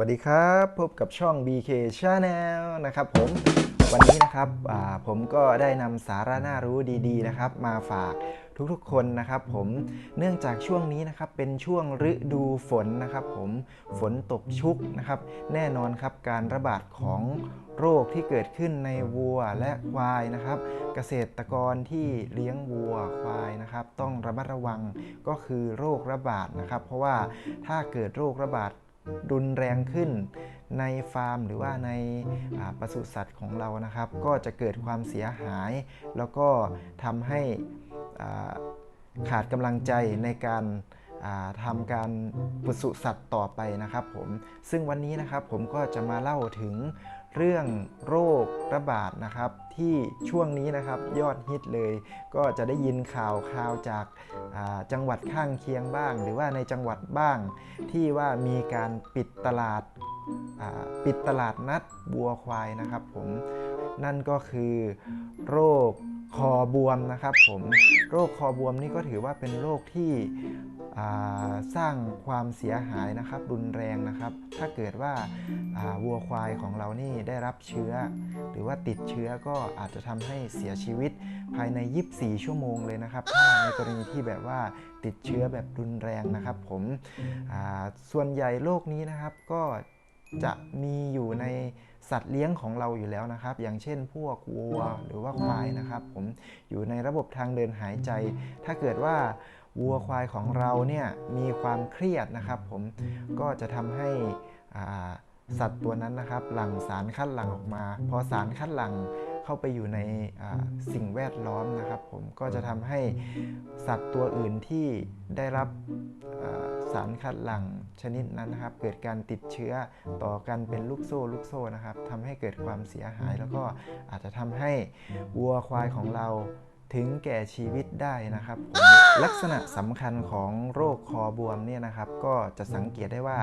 วัสดีครับ พบกับช่อง BK Channel นะครับผมวันนี้นะครับผมก็ได้นำสาระน่ารู้ดีๆนะครับ มาฝากทุกๆคนนะครับ ผมเนื่องจากช่วงนี้นะครับเป็นช่วงฤดูฝนนะครับ ผมฝนตกชุกนะครับ แน่นอนครับการระบาดของโรคที่เกิดขึ้นในวัวและควายนะครับ เกษตรกรที่เลี้ยงวัวควายนะครับ ต้องระมัดระวังก็คือโรคระบาดนะครับ เพราะว่าถ้าเกิดโรคระบาด รุนแรงขึ้นในฟาร์มหรือว่าในาปศุสัตว์ของเรานะครับ ก็จะเกิดความเสียหาย แล้วก็ทำให้าขาดกำลังใจในการาทำการปศุสัตว์ต่อไปนะครับผมซึ่งวันนี้นะครับผมก็จะมาเล่าถึงเรื่องโรคระบาดนะครับ ที่ช่วงนี้นะครับยอดฮิตเลย ก็จะได้ยินข่าวข่าวจากจังหวัดข้างเคียงบ้าง หรือว่าในจังหวัดบ้าง ที่ว่ามีการปิดตลาดปิดตลาดนัดบัวควายนะครับผมนั่นก็คือโรคคอบวมนะครับผมโรคคอบวมนี่ก็ถือว่าเป็นโรคที่ สร้างความเสียหายนะครับรุนแรงนะครับ ถ้าเกิดว่าวัวควายของเรานี่ได้รับเชื้อ หรือว่าติดเชื้อก็อาจจะทำให้เสียชีวิตภายใน 24 ชั่วโมงเลยนะครับ ถ้าในกรณีที่แบบว่าติดเชื้อแบบรุนแรงนะครับ ผมส่วนใหญ่โรคนี้นะครับก็จะมีอยู่ในสัตว์เลี้ยงของเราอยู่แล้วนะครับ อย่างเช่นพวกวัวหรือว่าควายนะครับ ผมอยู่ในระบบทางเดินหายใจ ถ้าเกิดว่า วัวควายของเราเนี่ยมีความเครียดนะครับ ผมก็จะทำให้สัตว์ตัวนั้นนะครับ หลั่งสารคัดหลั่งออกมา พอสารคัดหลั่งเข้าไปอยู่ในสิ่งแวดล้อมนะครับ ผมก็จะทำให้สัตว์ตัวอื่นที่ได้รับสารคัดหลั่งชนิดนั้นนะครับ เกิดการติดเชื้อต่อกันเป็นลูกโซ่ลูกโซ่นะครับทำให้เกิดความเสียหาย แล้วก็อาจจะทำให้วัวควายของเรา ถึงแก่ชีวิตได้นะครับผมลักษณะสำคัญของโรคคอบวมเนี่ยนะครับ ก็จะสังเกตได้ว่า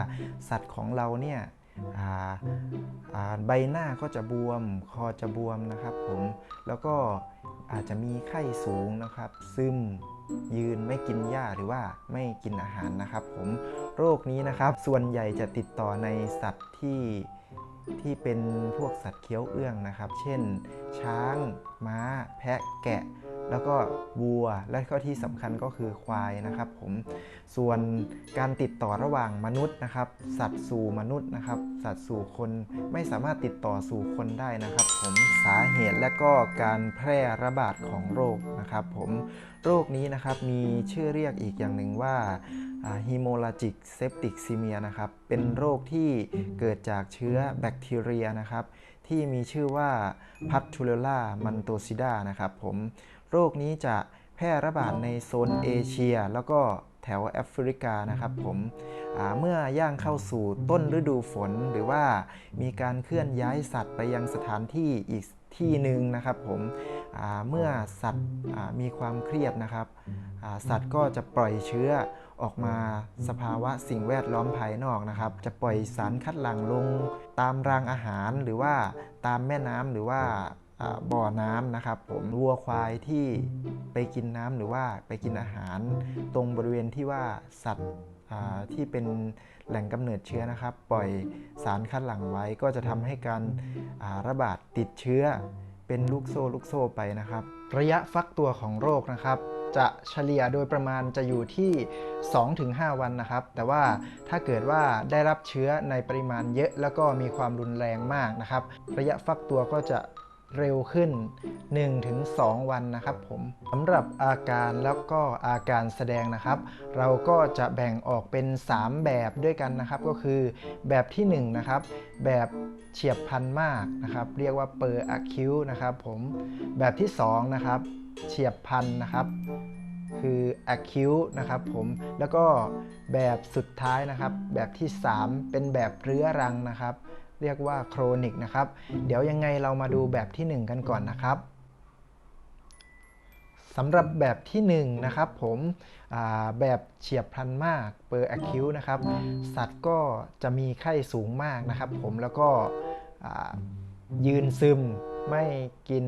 สัตว์ของเราเนี่ยอ่าอ่าใบหน้าก็จะบวม คอจะบวมนะครับผมแล้วก็อาจจะมีไข้สูงนะครับ ซึมยืนไม่กินหญ้าหรือว่าไม่กินอาหารนะครับผมโรคนี้นะครับส่วนใหญ่จะติดต่อในสัตว์ที่ที่เป็นพวกสัตว์เคี้ยวเอื้องนะครับ เช่น ช้าง ม้า แพะแกะ แล้วก็วัวและก็ที่สำคัญก็คือควายนะครับผมส่วนการติดต่อระหว่างมนุษย์นะครับ สัตว์สู่มนุษย์นะครับ สัตว์สู่คนไม่สามารถติดต่อสู่คนได้นะครับ ผมสาเหตุและก็การแพร่ระบาดของโรคนะครับ ผมโรคนี้นะครับมีชื่อเรียกอีกอย่างหนึ่งว่าฮิโมลาจิกเซปติกซีเมียนะครับเป็นโรคที่เกิดจากเชื้อแบคทีเรียนะครับ ที่มีชื่อว่าพัททูเรล่ามันโตซิดานะครับผมโรคนี้จะแพร่ระบาดในโซนเอเชีย แล้วก็แถวแอฟริกานะครับผมอ่าเมื่อย่างเข้าสู่ต้นฤดูฝนหรือว่ามีการเคลื่อนย้ายสัตว์ไปยังสถานที่อีกที่หนึ่งนะครับผมอ่า เมื่อสัตว์มีความเครียดนะครับ สัตว์ก็จะปล่อยเชื้อออกมาสภาวะสิ่งแวดล้อมภายนอกนะครับ จะปล่อยสารคัดหลั่งลงตามรางอาหารหรือว่าตามแม่น้ำหรือว่าบ่อน้ำนะครับผมวัวควายที่ไปกินน้ำหรือว่าไปกินอาหาร ตรงบริเวณที่ว่าสัตว์ที่เป็นแหล่งกำเนิดเชื้อนะครับ ปล่อยสารคัดหลั่งไว้ก็จะทำให้การระบาดติดเชื้อ เป็นลูกโซ่ลูกโซ่ไปนะครับ ระยะฟักตัวของโรคนะครับ จะเฉลี่ยโดยประมาณจะอยู่ที่ 2-5 วันนะครับ แต่ว่าถ้าเกิดว่าได้รับเชื้อในปริมาณเยอะแล้วก็มีความรุนแรงมากนะครับ ระยะฟักตัวก็จะ เร็วขึ้น 1-2 วันนะครับผมสำหรับอาการแล้วก็อาการแสดงนะครับ เราก็จะแบ่งออกเป็น 3 แบบด้วยกันนะครับ ก็คือแบบที่1นะครับ แบบเฉียบพลันมากนะครับ เรียกว่าเปอร์อะคิวนะครับผมแบบที่2นะครับเฉียบพลันนะครับคือ acute นะครับผม แล้วก็แบบสุดท้ายนะครับ แบบที่ 3 เป็นแบบเรื้อรังนะครับ เรียกว่า chronic นะครับ เดี๋ยวยังไงเรามาดูแบบที่ 1 กันก่อนนะครับสำหรับแบบที่1นะครับผมแบบเฉียบพลันมากเปอร์ acute นะครับ สัตว์ก็จะมีไข้สูงมากนะครับ ผมแล้วก็ยืนซึมไม่กิน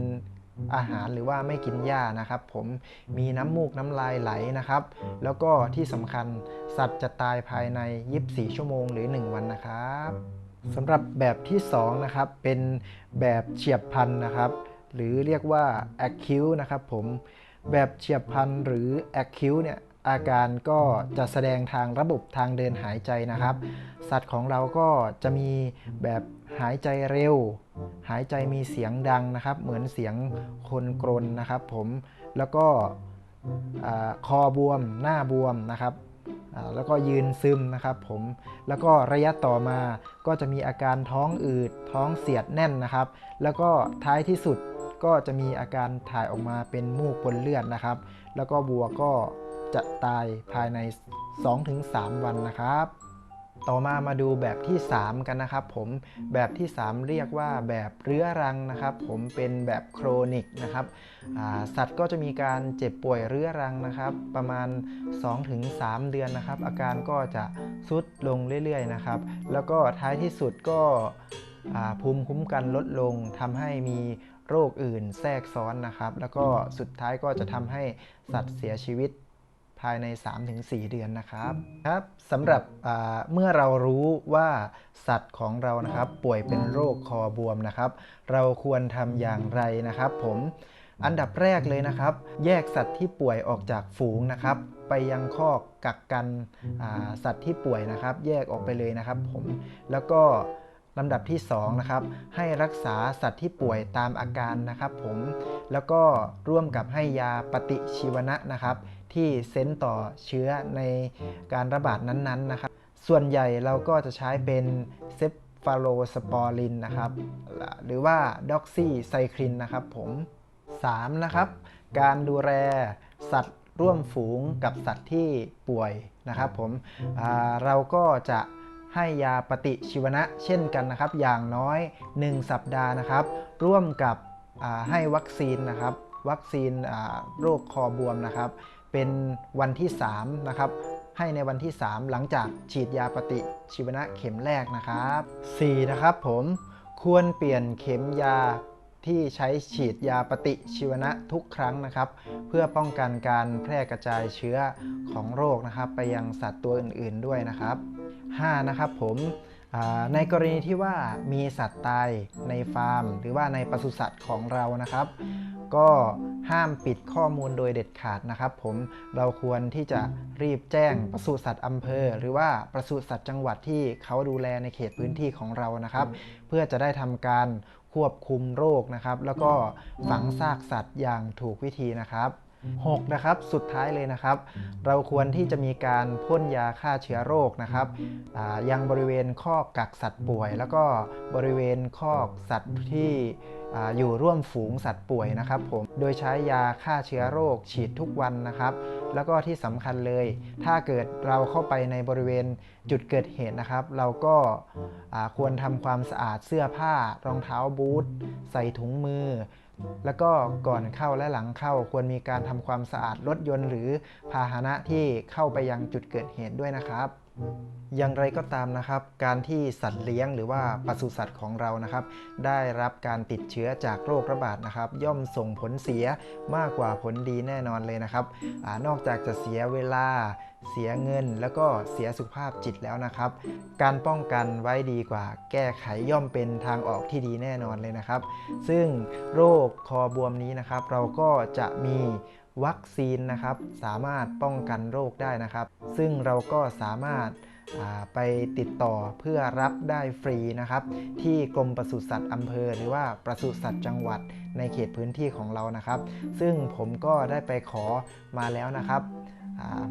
อาหารหรือว่าไม่กินหญ้านะครับ ผมมีน้ำมูกน้ำลายไหลนะครับ แล้วก็ที่สำคัญสัตว์จะตายภายใน 24 ชั่วโมงหรือ 1 วันนะครับ สำหรับแบบที่ 2 นะครับ เป็นแบบเฉียบพันนะครับ หรือเรียกว่า acute นะครับผมแบบเฉียบพันหรือ acute เนี่ยอาการก็จะแสดงทางระบบทางเดินหายใจนะครับ สัตว์ของเราก็จะมีแบบหายใจเร็ว หายใจมีเสียงดังนะครับ เหมือนเสียงคนกรนนะครับ ผมแล้วก็อคอบวมหน้าบวมนะครับ แล้วก็ยืนซึมนะครับผมแล้วก็ระยะต่อมาก็จะมีอาการท้องอืดท้องเสียดแน่นนะครับ แล้วก็ท้ายที่สุดก็จะมีอาการถ่ายออกมาเป็นมูกปนเลือดนะครับ แล้วก็บัวก็จะตายภายใน 2-3 วันนะครับ ต่อมามาดูแบบที่ 3 กันนะครับผมแบบที่ 3 เรียกว่าแบบเรื้อรังนะครับผมเป็นแบบโครนิกนะครับสัตว์ก็จะมีการเจ็บป่วยเรื้อรังนะครับ ประมาณ 2-3 เดือนนะครับ อาการก็จะทรุดลงเรื่อยๆนะครับ แล้วก็ท้ายที่สุดก็ภูมิคุ้มกันลดลงทำให้มีโรคอื่นแทรกซ้อนนะครับ แล้วก็สุดท้ายก็จะทำให้สัตว์เสียชีวิต ภายใน 3-4 เดือนนะครับครับสำหรับอ่าเมื่อเรารู้ว่าสัตว์ของเรานะครับ ป่วยเป็นโรคคอบวมนะครับ เราควรทำอย่างไรนะครับ ผมอันดับแรกเลยนะครับ แยกสัตว์ที่ป่วยออกจากฝูงนะครับ ไปยังคอกกักกันอ่าสัตว์ที่ป่วยนะครับ แยกออกไปเลยนะครับ ผมแล้วก็ ลำดับที่2นะครับให้รักษาสัตว์ที่ป่วยตามอาการนะครับผมแล้วก็ร่วมกับให้ยาปฏิชีวนะนะครับ ที่เซนส์ต่อเชื้อในการระบาดนั้นๆนะครับ ส่วนใหญ่เราก็จะใช้เป็นเซฟฟาโลสปอรินนะครับ หรือว่าด็อกซี่ไซคลินนะครับผม 3. นะครับ การดูแลสัตว์ร่วมฝูงกับสัตว์ที่ป่วยนะครับผมเราก็จะ ให้ยาปฏิชีวนะเช่นกันนะครับ อย่างน้อย 1 สัปดาห์นะครับ ร่วมกับให้วัคซีนนะครับ วัคซีนโรคคอบวมนะครับ เป็นวันที่3นะครับให้ในวันที่ 3 หลังจากฉีดยาปฏิชีวนะเข็มแรกนะครับ 4. นะครับผมควรเปลี่ยนเข็มยา ที่ใช้ฉีดยาปฏิชีวนะทุกครั้งนะครับ เพื่อป้องกันการแพร่กระจายเชื้อของโรคนะครับ ไปยังสัตว์ตัวอื่น ๆด้วยนะครับ 5. นะครับผมในกรณีที่ว่ามีสัตว์ตายในฟาร์ม หรือว่าในปศุสัตว์ของเรานะครับ ก็ห้ามปิดข้อมูลโดยเด็ดขาดนะครับ ผมเราควรที่จะรีบแจ้งปศุสัตว์อำเภอ หรือว่าปศุสัตว์จังหวัดที่เขาดูแลในเขตพื้นที่ของเรานะครับ เพื่อจะได้ทำการ ควบคุมโรคนะครับ แล้วก็ฝังซากสัตว์อย่างถูกวิธีนะครับ 6. นะครับสุดท้ายเลยนะครับ เราควรที่จะมีการพ่นยาฆ่าเชื้อโรคนะครับอ่ายังบริเวณคอกกักสัตว์ป่วย แล้วก็บริเวณคอกสัตว์ที่อ่าอยู่ร่วมฝูงสัตว์ป่วยนะครับผมโดยใช้ยาฆ่าเชื้อโรคฉีดทุกวันนะครับ แล้วก็ที่สำคัญเลย ถ้าเกิดเราเข้าไปในบริเวณจุดเกิดเหตุนะครับ เราก็ควรทำความสะอาดเสื้อผ้ารองเท้าบูทใส่ถุงมือ แล้วก็ก่อนเข้าและหลังเข้าควรมีการทำความสะอาดรถยนต์ หรือพาหนะที่เข้าไปยังจุดเกิดเหตุด้วยนะครับ อย่างไรก็ตามนะครับ การที่สัตว์เลี้ยงหรือว่าปศุสัตว์ของเรานะครับ ได้รับการติดเชื้อจากโรคระบาดนะครับ ย่อมส่งผลเสียมากกว่าผลดีแน่นอนเลยนะครับอนอกจากจะเสียเวลาเสียเงินแล้วก็เสียสุขภาพจิตแล้วนะครับ การป้องกันไว้ดีกว่า แก้ไขย่อมเป็นทางออกที่ดีแน่นอนเลยนะครับ ซึ่งโรคคอบวมนี้นะครับ เราก็จะมี วัคซีนนะครับ สามารถป้องกันโรคได้นะครับ ซึ่งเราก็สามารถไปติดต่อเพื่อรับได้ฟรีนะครับ ที่กรมปศุสัตว์อำเภอ หรือว่าปศุสัตว์จังหวัดในเขตพื้นที่ของเรานะครับ ซึ่งผมก็ได้ไปขอมาแล้วนะครับ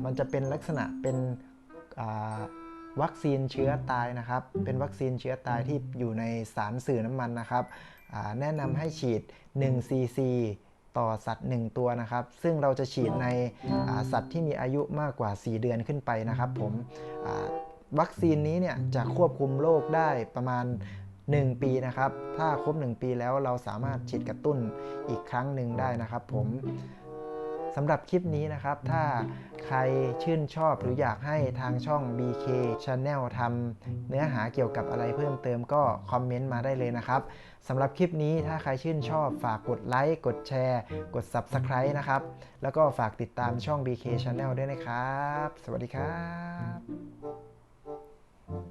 มันจะเป็นลักษณะเป็นวัคซีนเชื้อตายนะครับ เป็นวัคซีนเชื้อตายที่อยู่ในสารสื่อน้ำมันนะครับแนะนำให้ฉีด 1 cc ต่อสัตว์ 1 ตัวนะครับ ซึ่งเราจะฉีดในสัตว์ที่มีอายุมากกว่า 4 เดือนขึ้นไปนะครับ ผมวัคซีนนี้เนี่ยจะควบคุมโรคได้ประมาณ 1 ปีนะครับ ถ้าครบ 1 ปีแล้วเราสามารถฉีดกระตุ้นอีกครั้งหนึ่งได้นะครับ ผม สำหรับคลิปนี้นะครับ ถ้าใครชื่นชอบหรืออยากให้ทางช่อง BK Channel ทำเนื้อหาเกี่ยวกับอะไรเพิ่มเติมก็คอมเมนต์มาได้เลยนะครับสำหรับคลิปนี้ถ้าใครชื่นชอบฝากกดไลค์ กดแชร์ กด Subscribe นะครับ แล้วก็ฝากติดตามช่อง BK Channel ด้วยนะครับ สวัสดีครับ